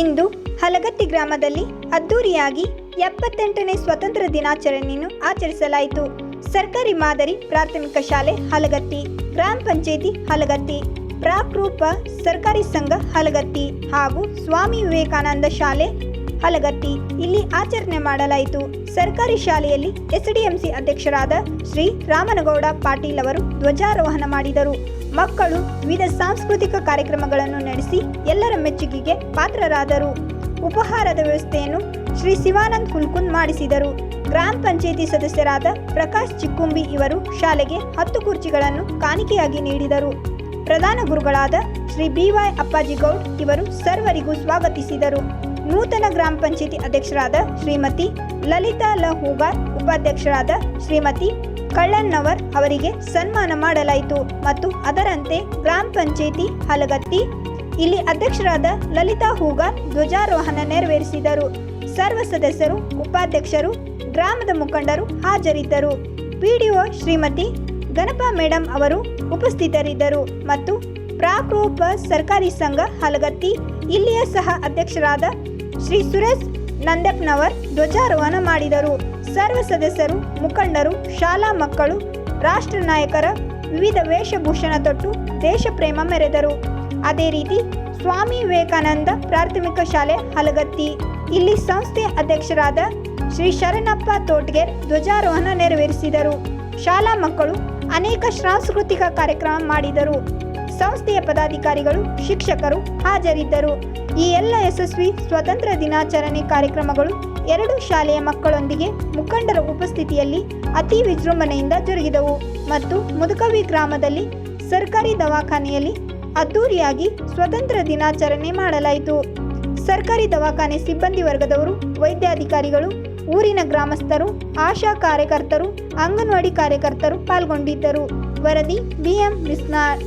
ಇಂದು ಹಲಗತ್ತಿ ಗ್ರಾಮದಲ್ಲಿ ಅದ್ದೂರಿಯಾಗಿ ಎಪ್ಪತ್ತೆಂಟನೇ ಸ್ವತಂತ್ರ ದಿನಾಚರಣೆಯನ್ನು ಆಚರಿಸಲಾಯಿತು. ಸರ್ಕಾರಿ ಮಾದರಿ ಪ್ರಾಥಮಿಕ ಶಾಲೆ ಹಲಗತ್ತಿ, ಗ್ರಾಮ ಪಂಚಾಯಿತಿ ಹಲಗತ್ತಿ ಪ್ರಾಕೃಪ ಸರ್ಕಾರಿ ಸಂಘ ಹಲಗತ್ತಿ ಹಾಗೂ ಸ್ವಾಮಿ ವಿವೇಕಾನಂದ ಶಾಲೆ ಹಲಗತ್ತಿ ಇಲ್ಲಿ ಆಚರಣೆ ಮಾಡಲಾಯಿತು. ಸರ್ಕಾರಿ ಶಾಲೆಯಲ್ಲಿ ಎಸ್ಡಿಎಂಸಿ ಅಧ್ಯಕ್ಷರಾದ ಶ್ರೀ ರಾಮನಗೌಡ ಪಾಟೀಲ್ ಅವರು ಧ್ವಜಾರೋಹಣ ಮಾಡಿದರು. ಮಕ್ಕಳು ವಿವಿಧ ಸಾಂಸ್ಕೃತಿಕ ಕಾರ್ಯಕ್ರಮಗಳನ್ನು ನಡೆಸಿ ಎಲ್ಲರ ಮೆಚ್ಚುಗೆಗೆ ಪಾತ್ರರಾದರು. ಉಪಹಾರದ ವ್ಯವಸ್ಥೆಯನ್ನು ಶ್ರೀ ಶಿವಾನಂದ್ ಕುಲ್ಕುಂದ್ ಮಾಡಿಸಿದರು. ಗ್ರಾಮ ಪಂಚಾಯಿತಿ ಸದಸ್ಯರಾದ ಪ್ರಕಾಶ್ ಚಿಕ್ಕುಂಬಿ ಇವರು ಶಾಲೆಗೆ ಹತ್ತು ಕುರ್ಚಿಗಳನ್ನು ಕಾಣಿಕೆಯಾಗಿ ನೀಡಿದರು. ಪ್ರಧಾನ ಗುರುಗಳಾದ ಶ್ರೀ ಬಿ ವೈ ಅಪ್ಪಾಜಿ ಗೌಡ್ ಇವರು ಸರ್ವರಿಗೂ ಸ್ವಾಗತಿಸಿದರು. ನೂತನ ಗ್ರಾಮ ಪಂಚಾಯಿತಿ ಅಧ್ಯಕ್ಷರಾದ ಶ್ರೀಮತಿ ಲಲಿತಾ ಲ ಉಪಾಧ್ಯಕ್ಷರಾದ ಶ್ರೀಮತಿ ಕಳ್ಳನ್ನವರ್ ಅವರಿಗೆ ಸನ್ಮಾನ ಮಾಡಲಾಯಿತು ಮತ್ತು ಅದರಂತೆ ಗ್ರಾಮ ಪಂಚಾಯಿತಿ ಹಲಗತ್ತಿ, ಇಲ್ಲಿ ಅಧ್ಯಕ್ಷರಾದ ಲಲಿತಾ ಹೂಗಾರ್ ಧ್ವಜಾರೋಹಣ ನೆರವೇರಿಸಿದರು. ಸರ್ವ ಸದಸ್ಯರು, ಉಪಾಧ್ಯಕ್ಷರು, ಗ್ರಾಮದ ಮುಖಂಡರು ಹಾಜರಿದ್ದರು. ಪಿಡಿಒ ಶ್ರೀಮತಿ ಗಣಪ ಮೇಡಂ ಅವರು ಉಪಸ್ಥಿತರಿದ್ದರು ಮತ್ತು ಪ್ರಾಕ್ರೂಪ ಸರ್ಕಾರಿ ಸಂಘ ಹಲಗತ್ತಿ, ಇಲ್ಲಿಯ ಸಹ ಅಧ್ಯಕ್ಷರಾದ ಶ್ರೀ ಸುರೇಶ್ ನಂದಪ್ನವರ್ ಧ್ವಜಾರೋಹಣ ಮಾಡಿದರು. ಸರ್ವ ಸದಸ್ಯರು, ಮುಖಂಡರು, ಶಾಲಾ ಮಕ್ಕಳು ರಾಷ್ಟ್ರ ನಾಯಕರ ವಿವಿಧ ವೇಷಭೂಷಣ ತೊಟ್ಟು ದೇಶಪ್ರೇಮ ಮೆರೆದರು. ಅದೇ ರೀತಿ ಸ್ವಾಮಿ ವಿವೇಕಾನಂದ ಪ್ರಾಥಮಿಕ ಶಾಲೆ ಹಲಗತ್ತಿ. ಇಲ್ಲಿ ಸಂಸ್ಥೆ ಅಧ್ಯಕ್ಷರಾದ ಶ್ರೀ ಶರಣಪ್ಪ ತೋಟ್ಗೇರ್ ಧ್ವಜಾರೋಹಣ ನೆರವೇರಿಸಿದರು. ಶಾಲಾ ಮಕ್ಕಳು ಅನೇಕ ಸಾಂಸ್ಕೃತಿಕ ಕಾರ್ಯಕ್ರಮ ಮಾಡಿದರು. ಸಂಸ್ಥೆಯ ಪದಾಧಿಕಾರಿಗಳು, ಶಿಕ್ಷಕರು ಹಾಜರಿದ್ದರು. ಈ ಎಲ್ಲ ಯಶಸ್ವಿ ಸ್ವತಂತ್ರ ದಿನಾಚರಣೆ ಕಾರ್ಯಕ್ರಮಗಳು ಎರಡು ಶಾಲೆಯ ಮಕ್ಕಳೊಂದಿಗೆ ಮುಖಂಡರ ಉಪಸ್ಥಿತಿಯಲ್ಲಿ ಅತಿ ವಿಜೃಂಭಣೆಯಿಂದ ಜರುಗಿದವು ಮತ್ತು ಮುದುಕವಿ ಗ್ರಾಮದಲ್ಲಿ ಸರ್ಕಾರಿ ದವಾಖಾನೆಯಲ್ಲಿ ಅದ್ದೂರಿಯಾಗಿ ಸ್ವತಂತ್ರ ದಿನಾಚರಣೆ ಮಾಡಲಾಯಿತು. ಸರ್ಕಾರಿ ದವಾಖಾನೆ ಸಿಬ್ಬಂದಿ ವರ್ಗದವರು, ವೈದ್ಯಾಧಿಕಾರಿಗಳು, ಊರಿನ ಗ್ರಾಮಸ್ಥರು, ಆಶಾ ಕಾರ್ಯಕರ್ತರು, ಅಂಗನವಾಡಿ ಕಾರ್ಯಕರ್ತರು ಪಾಲ್ಗೊಂಡಿದ್ದರು. ವರದಿ ಬಿಎಂ ಬಿಸ್ನಾಳ್